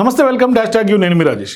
నమస్తే welcome dash tag you నేను మీ రాజేష్.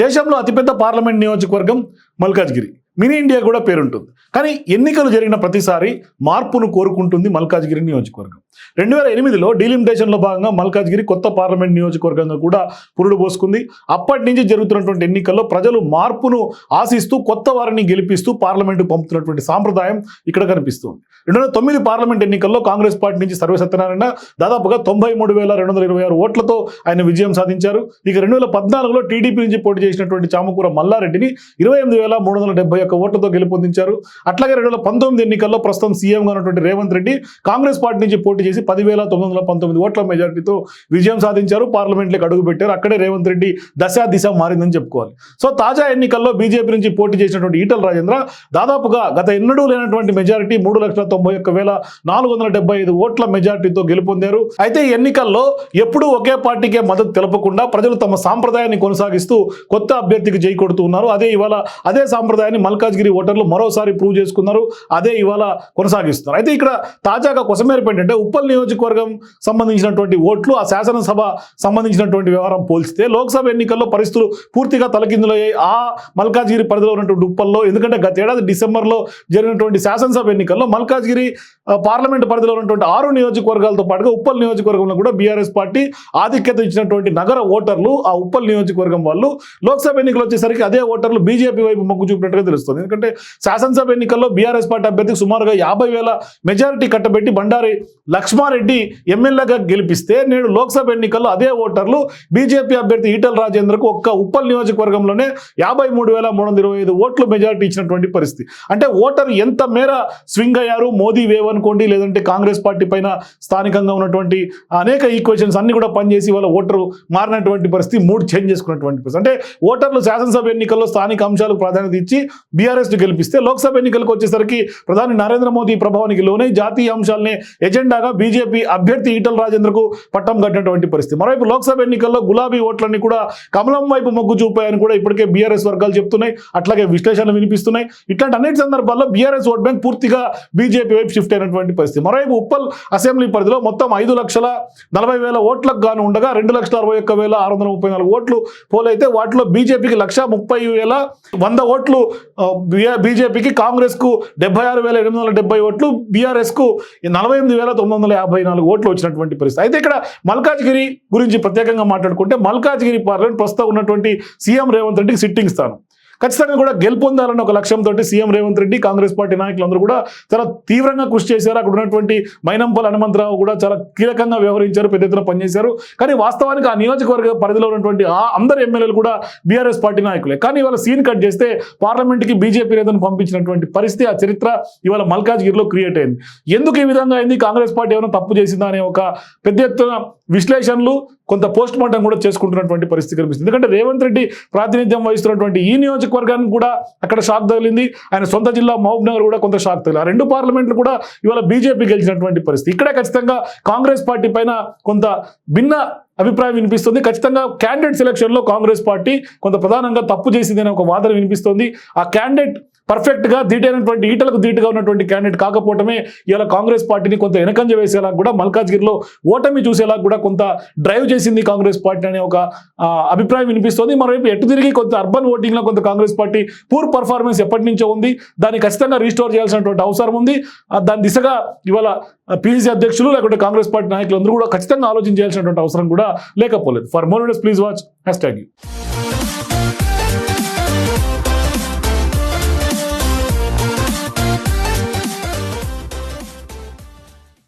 దేశంలో అతిపెద్ద పార్లమెంట్ నియోజకవర్గం మల్కాజ్గిరి. మినీ ఇండియా కూడా పేరుంటుంది. కానీ ఎన్నికలు జరిగిన ప్రతిసారి మార్పును కోరుకుంటుంది మల్కాజ్గిరి నియోజకవర్గం. రెండు వేల ఎనిమిదిలో డీలిమిటేషన్లో భాగంగా మల్కాజ్గిరి కొత్త పార్లమెంట్ నియోజకవర్గంగా కూడా పురుడు పోసుకుంది. అప్పటి నుంచి జరుగుతున్నటువంటి ఎన్నికల్లో ప్రజలు మార్పును ఆశిస్తూ కొత్త వారిని గెలిపిస్తూ పార్లమెంటు పంపుతున్నటువంటి సాంప్రదాయం ఇక్కడ కనిపిస్తుంది. రెండు వేల తొమ్మిది పార్లమెంట్ ఎన్నికల్లో కాంగ్రెస్ పార్టీ నుంచి సర్వే సత్యనారాయణ దాదాపుగా తొంభై మూడు వేల రెండు వందల ఇరవై ఆరు ఓట్లతో ఆయన విజయం సాధించారు. ఇక రెండు వేల పద్నాలుగులో టీడీపీ నుంచి పోటీ చేసినటువంటి చామకూర మల్లారెడ్డిని ఇరవై ఎనిమిది వేల మూడు వందల డెబ్బై యొక్క ఓట్లతో గెలుపొందించారు. అట్లాగే రెండు వేల పంతొమ్మిది ఎన్నికల్లో ప్రస్తుతం సీఎంగా ఉన్నటువంటి రేవంత్ రెడ్డి కాంగ్రెస్ పార్టీ నుంచి పోటీ చేసి పదివేల తొమ్మిది వందల పంతొమ్మిది ఓట్ల మెజారిటీతో విజయం సాధించారు. పార్లమెంట్లోకి అడుగు పెట్టారు. అక్కడే రేవంత్ రెడ్డి దశ దిశ మారిందని చెప్పుకోవాలి. సో తాజా ఎన్నికల్లో బీజేపీ నుంచి పోటీ చేసినటువంటి ఈటల రాజేంద్ర దాదాపుగా గత ఎన్నడూ లేనటువంటి మెజారిటీ మూడు లక్షల తొంభై ఒక్క వేల నాలుగు వందల డెబ్బై ఐదు ఓట్ల మెజారిటీతో గెలుపొందారు. అయితే ఈ ఎన్నికల్లో ఎప్పుడూ ఒకే పార్టీకే మద్దతు తెలపకుండా ప్రజలు తమ సాంప్రదాయాన్ని కొనసాగిస్తూ కొత్త అభ్యర్థికి జై కొడుతూ ఉన్నారు. అదే ఇవాళ అదే సాంప్రదాయాన్ని మల్కాజ్గిరి ఓటర్లు మరోసారి ప్రూవ్ చేసుకున్నారు. అదే ఇవాళ కొనసాగిస్తున్నారు. అయితే ఇక్కడ తాజాగా కొసమేరపు ఉప్పల్ నియోజకవర్గం సంబంధించినటువంటి ఓట్లు ఆ శాసనసభ సంబంధించినటువంటి వ్యవహారం పోల్చితే లోక్సభ ఎన్నికల్లో పరిస్థితులు పూర్తిగా తలకిందులయ్యాయి. ఆ మల్కాజ్గిరి పరిధిలో ఉన్నటువంటి ఉప్పల్లో ఎందుకంటే గత ఏడాది డిసెంబర్లో జరిగినటువంటి శాసనసభ ఎన్నికల్లో మల్కాజ్గిరి పార్లమెంటు పార్లమెంట్ పరిధిలో ఉన్నటువంటి ఆరు నియోజకవర్గాలతో పాటుగా ఉప్పల్ నియోజకవర్గంలో కూడా బీఆర్ఎస్ పార్టీ ఆధిక్యత ఇచ్చినటువంటి నగర ఓటర్లు ఆ ఉప్పల్ నియోజకవర్గం వాళ్ళు. లోక్సభ ఎన్నికలు వచ్చేసరికి అదే ఓటర్లు బీజేపీ వైపు మొగ్గు చూపినట్టుగా తెలుస్తుంది. కనిపిస్తుంది ఎందుకంటే శాసనసభ ఎన్నికల్లో బీఆర్ఎస్ పార్టీ అభ్యర్థికి సుమారుగా యాభై వేల మెజారిటీ కట్టబెట్టి బండారి లక్ష్మారెడ్డి ఎమ్మెల్యేగా గెలిపిస్తే నేడు లోక్సభ ఎన్నికల్లో అదే ఓటర్లు బీజేపీ అభ్యర్థి ఈటల రాజేంద్రకు ఒక్క ఉప్పల్ నియోజకవర్గంలోనే యాభై మూడు వేల మూడు వందల ఇరవై ఐదు ఓట్లు మెజారిటీ ఇచ్చినటువంటి పరిస్థితి. అంటే ఓటర్ ఎంత మేర స్వింగ్ అయ్యారు? మోదీ వేవ్ అనుకోండి లేదంటే కాంగ్రెస్ పార్టీ పైన స్థానికంగా ఉన్నటువంటి అనేక ఈక్వేషన్స్ అన్ని కూడా పనిచేసి వాళ్ళ ఓటరు మారినటువంటి పరిస్థితి మూడు చేంజ్ చేసుకున్నటువంటి పరిస్థితి. అంటే ఓటర్లు శాసనసభ ఎన్నికల్లో స్థానిక అంశాలకు ప్రాధాన్యత ఇచ్చి బీఆర్ఎస్ను గెలిపిస్తే లోక్సభ ఎన్నికలకు వచ్చేసరికి ప్రధాని నరేంద్ర మోదీ ప్రభావానికి లోనై జాతీయ అంశాలనే ఎజెండా ఉండగా బీజేపీ అభ్యర్థి ఈటల రాజేంద్రకు పట్టం కట్టినటువంటి పరిస్థితి. మరోవైపు లోక్సభ ఎన్నికల్లో గులాబీ ఓట్లన్నీ కూడా కమలం వైపు మొగ్గు చూపాయని కూడా ఇప్పటికే బీఆర్ఎస్ వర్గాలు చెప్తున్నాయి. అట్లాగే విశ్లేషణలు వినిపిస్తున్నాయి. ఇట్లాంటి అనేక సందర్భాల్లో బీఆర్ఎస్ ఓట్ బ్యాంక్ పూర్తిగా బీజేపీ వైపు షిఫ్ట్ అయినటువంటి పరిస్థితి. మరోవైపు ఉప్పల్ అసెంబ్లీ పరిధిలో మొత్తం ఐదు లక్షల నలభై వేల ఓట్లకు గాను ఉండగా రెండు లక్షల అరవై ఒక్క వేల ఆరు వందల ముప్పై నాలుగు ఓట్లు పోలైతే వాటిలో బీజేపీకి లక్ష ముప్పై వేల వంద ఓట్లు బీజేపీకి కాంగ్రెస్కు డెబ్బై ఆరు వేల ఎనిమిది వందల డెబ్బై ఓట్లు బీఆర్ఎస్కు నలభై ఎనిమిది వేల తొమ్మిది వందల యాభై నాలుగు ఓట్లు వచ్చినటువంటి పరిస్థితి. అయితే ఇక్కడ మల్కాజ్గిరి గురించి ప్రత్యేకంగా మాట్లాడుకుంటే మల్కాజ్గిరి పార్లమెంట్ ప్రస్తుతం ఉన్నటువంటి సీఎం రేవంత్ రెడ్డికి సిట్టింగ్ స్థానం. ఖచ్చితంగా కూడా గెలుపొందాలన్న ఒక లక్ష్యంతో సీఎం రేవంత్ రెడ్డి కాంగ్రెస్ పార్టీ నాయకులందరూ కూడా చాలా తీవ్రంగా కృషి చేశారు. అక్కడ ఉన్నటువంటి మైనంపల్ హనుమంతరావు కూడా చాలా కీలకంగా వ్యవహరించారు పెద్ద ఎత్తున పనిచేశారు. కానీ వాస్తవానికి ఆ నియోజకవర్గ పరిధిలో ఉన్నటువంటి ఆ అందరు ఎమ్మెల్యేలు కూడా బీఆర్ఎస్ పార్టీ నాయకులే. కానీ ఇవాళ సీన్ కట్ చేస్తే పార్లమెంట్కి బీజేపీ నేతను పంపించినటువంటి పరిస్థితి ఆ చరిత్ర ఇవాళ మల్కాజ్గిరిలో క్రియేట్ అయింది. ఎందుకు ఈ విధంగా అయింది? కాంగ్రెస్ పార్టీ ఏమైనా తప్పు చేసిందా అనే ఒక పెద్ద ఎత్తున విశ్లేషణలు కొంత పోస్ట్ మార్టం కూడా చేసుకుంటున్నటువంటి పరిస్థితి కనిపిస్తుంది. ఎందుకంటే రేవంత్ రెడ్డి ప్రాతినిధ్యం వహిస్తున్నటువంటి ఈ నియోజకవర్గానికి కూడా అక్కడ షాక్ తగిలింది. ఆయన సొంత జిల్లా మహబూబ్ నగర్ కూడా కొంత షాక్ తగిలి ఆ రెండు పార్లమెంట్లు కూడా ఇవాళ బీజేపీ గెలిచినటువంటి పరిస్థితి. ఇక్కడే ఖచ్చితంగా కాంగ్రెస్ పార్టీ పైన కొంత భిన్న అభిప్రాయం వినిపిస్తుంది. ఖచ్చితంగా క్యాండిడేట్ సెలక్షన్లో కాంగ్రెస్ పార్టీ కొంత ప్రధానంగా తప్పు చేసిందనే ఒక వాదన వినిపిస్తుంది. ఆ క్యాండిడేట్ పర్ఫెక్ట్గా ధీటైనటువంటి ఈటలకు ధీటుగా ఉన్నటువంటి క్యాండిడేట్ కాకపోవటమే ఇలా కాంగ్రెస్ పార్టీని కొంత వెనకంజ వేసేలా కూడా మల్కాజ్గిరిలో ఓటమి చూసేలా కూడా కొంత డ్రైవ్ చేసింది కాంగ్రెస్ పార్టీ అనే ఒక అభిప్రాయం వినిపిస్తోంది. మరోవైపు ఎటు తిరిగి కొంత అర్బన్ ఓటింగ్లో కొంత కాంగ్రెస్ పార్టీ పూర్ పర్ఫార్మెన్స్ ఎప్పటి నుంచో ఉంది. దాన్ని ఖచ్చితంగా రీస్టోర్ చేయాల్సినటువంటి అవసరం ఉంది. దాని దిశగా ఇవాళ పిసిసి అధ్యక్షులు లేకుంటే కాంగ్రెస్ పార్టీ నాయకులు అందరూ కూడా ఖచ్చితంగా ఆలోచించాల్సినటువంటి అవసరం కూడా లేకపోలేదు. For more videos please watch hashtag you